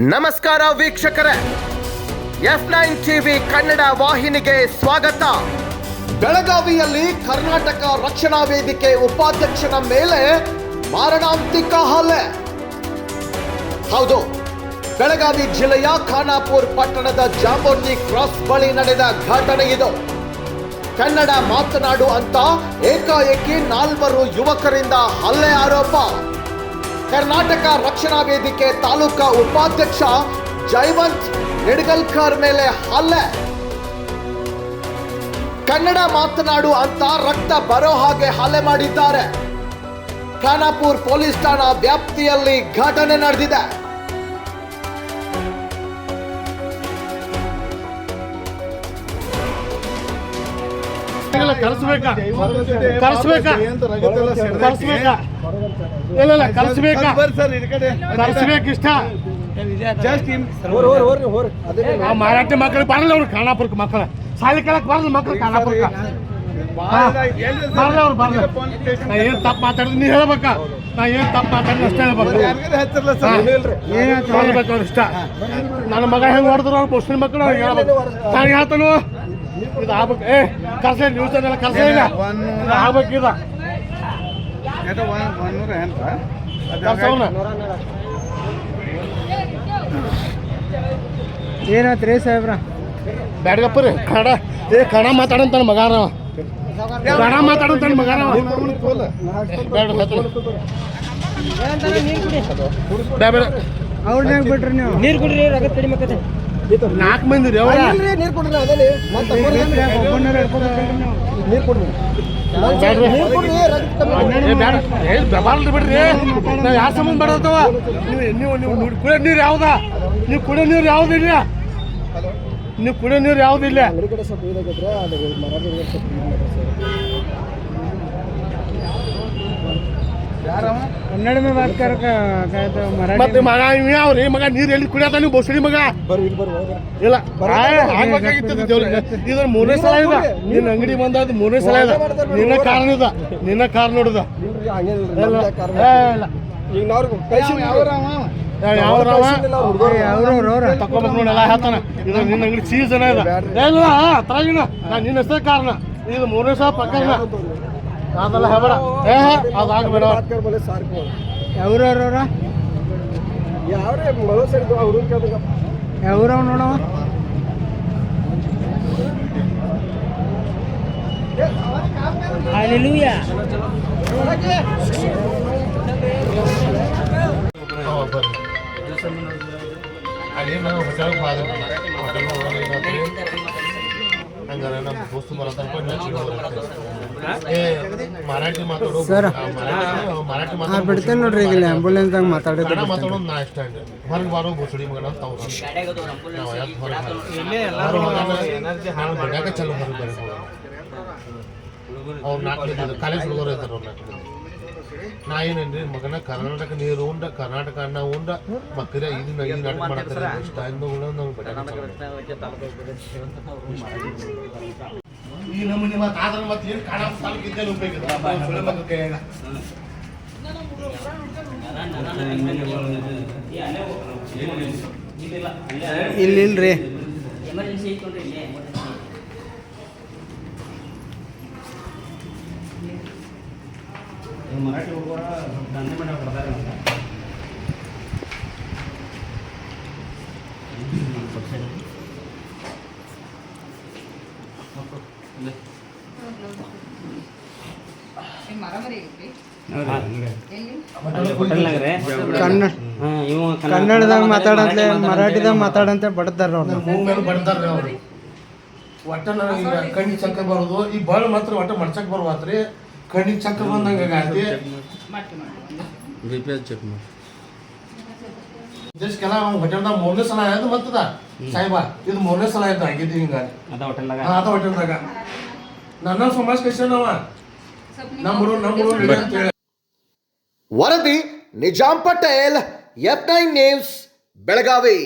ನಮಸ್ಕಾರ ವೀಕ್ಷಕರೇ. F nine TV Kannada ವಾಹಿನಿಗೆ ಸ್ವಾಗತ. ಬೆಳಗಾವಿಯಲ್ಲಿ ಕರ್ನಾಟಕ ರಕ್ಷಣಾ ವೇದಿಕೆ ಉಪಾಧ್ಯಕ್ಷನ ಮೇಲೆ ಮಾರಣಾಂತಿಕ ಹಲ್ಲೆ. ಹೌದು, ಬೆಳಗಾವಿ ಜಿಲ್ಲೆಯ ಖಾನಾಪುರ್ ಪಟ್ಟಣದ ಜಾಂಬೋಟಿ ಕ್ರಾಸ್ ಬಳಿ ನಡೆದ ಘಟನೆ ಇದು. ಕನ್ನಡ ಮಾತನಾಡು ಅಂತ ಏಕಾಏಕಿ ನಾಲ್ವರು ಯುವಕರಿಂದ ಹಲ್ಲೆ ಆರೋಪ. ಕರ್ನಾಟಕ ರಕ್ಷಣಾ ವೇದಿಕೆ ತಾಲೂಕಾ ಉಪಾಧ್ಯಕ್ಷ ಜೈವಂತ್ ನಿಡ್ಗಲ್ಕರ್ ಮೇಲೆ ಹಲ್ಲೆ. ಕನ್ನಡ ಮಾತನಾಡು ಅಂತ ರಕ್ತ ಬರೋ ಹಾಗೆ ಹಲ್ಲೆ ಮಾಡಿದ್ದಾರೆ. ಖಾನಾಪುರ್ ಪೊಲೀಸ್ ಠಾಣಾ ವ್ಯಾಪ್ತಿಯಲ್ಲಿ ಘಟನೆ ನಡೆದಿದೆ. ಇಲ್ಲ ಕಳಿಸ್ಬೇಕಾ ಕಳಿಸ್ಬೇಕಾ ಕಳಿಸ್ಬೇಕಾ ಇಲ್ಲ ಇಲ್ಲ ಇಷ್ಟ ಆ ಮರಾಠಿ ಮಕ್ಕಳು ಬರಲ್ಲ ಅವ್ರು ಖಾನಾಪುರಕ್ಕೆ ಮಕ್ಕಳ ಸಾಲಿ ಕೇಳಕ್ ಬರಲ್ಲ ಮಕ್ಕಳು ಖಾನಾಪುರಕ್ಕೆ. ಬರಲ್ಲ ಅವ್ರು ಬರಲ್ಲ. ನಾ ಏನ್ ತಪ್ಪು ಮಾತಾಡಿದ್ ನೀ ಹೇಳ್ಬೇಕಾ? ನಾ ಏನ್ ತಪ್ಪು ಮಾತಾಡಿದ್ ಅಷ್ಟೇ. ಹೇಳ್ಬೇಕು. ಅವ್ರು ಇಷ್ಟ? ನನ್ನ ಮಗ ಹೆಂಗ್ ಹೊಡೆದ್ರು ಅವ್ರು ಮುಸ್ಲಿಂ ಮಕ್ಕಳು ಅವ್ರಿಗೆ ಹೇಳ್ಬೇಕು. ನಾನು ಹೇಳ್ತಾನು? ಇದು ಆಗ್ಬೇಕು ಏ ಕರ್ಸ ನ್ಯೂಸ್ ಎಲ್ಲ ಕರ್ಸ ಇಲ್ಲ. ಇದು ಆಗ್ಬೇಕು ಇದು. ಕರ್ಸವನ ಏನಾತ್ರಿ ಸಾಹೇಬ್ರ? ಬ್ಯಾಡ್ಗಪ್ಪ ರೀ ಕನ್ನಡ ಏ ಕನ್ನಡ ಮಾತಾಡಂತ ನನ್ನ ಮಗ ನಾವ ಕನ್ನಡ ಮಾತಾಡಂತ ನನ್ನ ಮಗ ನಾವ ಬೇಡ. ಬೇಡ ಬೇಡ ಅವ್ರನ್ಯಾಗ ಬಿಟ್ರಿ ನೀವು. ನೀರು ಕುಡ್ರಿ ರಗತ್ ಕಡಿಮೆ ನಾಲ್ಕು ಮಂದಿ ರೀ ಅವ್ರ. ಏ ಬೆಬಾರ್ಲಿ ಬಿಡ್ರಿ. ನಾವು ಯಾವ ಸಂಬಂಧ ಬೇಡತ್ತವ ನೀವು ನೀವು ನೀವು ನೀವು ಕುಡಿಯೋ ನೀರು ಯಾವ್ದ? ನೀವು ಕುಡಿಯೋ ನೀರು ಯಾವ್ದಿಲ್ಲ ನೀವು ಕುಡಿಯೋ ನೀರು ಯಾವ್ದಿಲ್ಲ ಕನ್ನಡನೇ ಮತ್ತೆ ಮಗ ಇವ ಮಗ ನೀರು ಎಲ್ಲಿ ಕುಡಿಯದ ನೀವು ಮಗ. ಇಲ್ಲ. ಆಗ್ಬೇಕಾಗಿತ್ತು ಇದು ಮೂರನೇ ಸಲ ಇದ. ನಿನ್ನ ಅಂಗಡಿ ಬಂದಾದ ಮೂರನೇ ಸಲ ಇದ. ನಿನ್ನ ಕಾರಣ ಇದ. ನಿನ್ನ ಕಾರ್ ನೋಡಿದ. ಈಗ ಹೇಳ್ತಾನ. ಇದು ನಿನ್ನ ಅಂಗಡಿ ಚೀಸ್ ಜನ ಇದ್ರಾಗಿನ ಇಲ್ಲ ನಿನ್ನ ಹೆಸರು ಕಾರಣ. ಇದು ಮೂರನೇ ಸಲ ಪಕ್ಕ ಪ್ರಕರಣ ಅದೆಲ್ಲ ಹೇಬೇಡ ಏ ಅದಾಗಬೇಡ ಯಾವ್ರವ್ರ ಯಾವ್ರವ್ ನೋಡವ Hallelujah. ಅದೇನು ಹೋಟೆಲ್ಗೆ ಬಾದ ಹೋಟೆಲ್ ಹೋಗೋದು ಏನಾದ್ರಿ ಹಂಗಾರೆ ನಮ್ಮ ದೋಸ್ತು ಮರಾಠಿ ಮಾತಾಡೋ ಮರಾಠಿ ಮಾತಾಡೋ ಬಿಡ್ತೇನೆ ನೋಡ್ರಿ ಈಗ ಮಾತಾಡಿದ್ರೆ ಕನ್ನಡ ಮಾತಾಡೋದು ನಾ ಇಷ್ಟ ಅಂడి ಹೊರಗೆ ಬಾರೋ ಬೋಸಡಿ ಮಗನ ಅಂತ ಅವ್ರು. ನಾವು ಯಾಕೆ ಹೊರಗೆ ಚಲೋ ಹೊರಗೆ ಬೇರೆ ಅವ್ರು ನಾಲ್ಕು ಕಾಲೇಜ್ ಹುಡುಗರು ಇದ್ದಾರೆ ಅವ್ರು ನಾಲ್ಕು ನಾ ಮಗನ ಕರ್ನಾಟಕ ನೀರು ಉಂಡ ಕರ್ನಾಟಕ ಅನ್ನ ಉಂಡ ಮಕ್ಕಳ ಇದು ಇದು ನಾಟಕ ಮಾಡ್ತಾರೆ. ಇಷ್ಟ ಇಂದ ಕೂಡ ಈ ನಮೂನಿ ಮತ್ತೆ ಆದ್ರೆ ಮತ್ತೆ ಏನು ಕಾಣ ಸಾಲಕ್ಕೆ ಇದ್ದೇನೆ ಉಪಯೋಗ ಸುಳ್ಳು ಮರಾಠಿ ಹೋಗುವ ಇಲ್ಲಿ ಇಲ್ರಿ ಕನ್ನಡ ಕನ್ನಡದಾಗ ಮಾತಾಡಂತೆ ಮರಾಠಿದಾಗ ಮಾತಾಡಂತೆ ಬಡದಾರ ಅವ್ರು. ಮೂಗ್ ಮೇಲೆ ಬಡ್ದಾರ್ರಿ ಅವ್ರು. ಒಟ್ಟ ನನಗೆ ಕಣ್ಣಿಗೆ ಚಕ್ರ ಬರೋದು. ಈ ಬಳ ಮಾತ್ರ ಒಟ್ಟ ಮಡ್ಸಕ್ ಬರ್ವಾತ್ರಿ. ಕಣ್ಣಿ ಚಕ್ರ ಬಂದಂಗ ಆಗೈತಿ ಹೋಟೆಲ್ದಾಗ ಮೂರನೇ ಸಲ ಆಯ್ತು ಮತ್ತದ. ಸಾಹೇಬ ಇದು ಮೂರನೇ ಸಲ ಆಯ್ತು ಆಗಿದ್ದು ಹಿಂಗ ಅದ ಹೋಟೆಲ್ದಾಗ. ಅದ ಹೋಟೆಲ್ದಾಗ. ನನ್ನ ಸಮಾಜ ಕಷ್ಟ ನಮ್ಮರು ನಮ್ಮರು ಅಂತ ಹೇಳಿ ವರದಿ Nizam Patel F nine news Belagavi.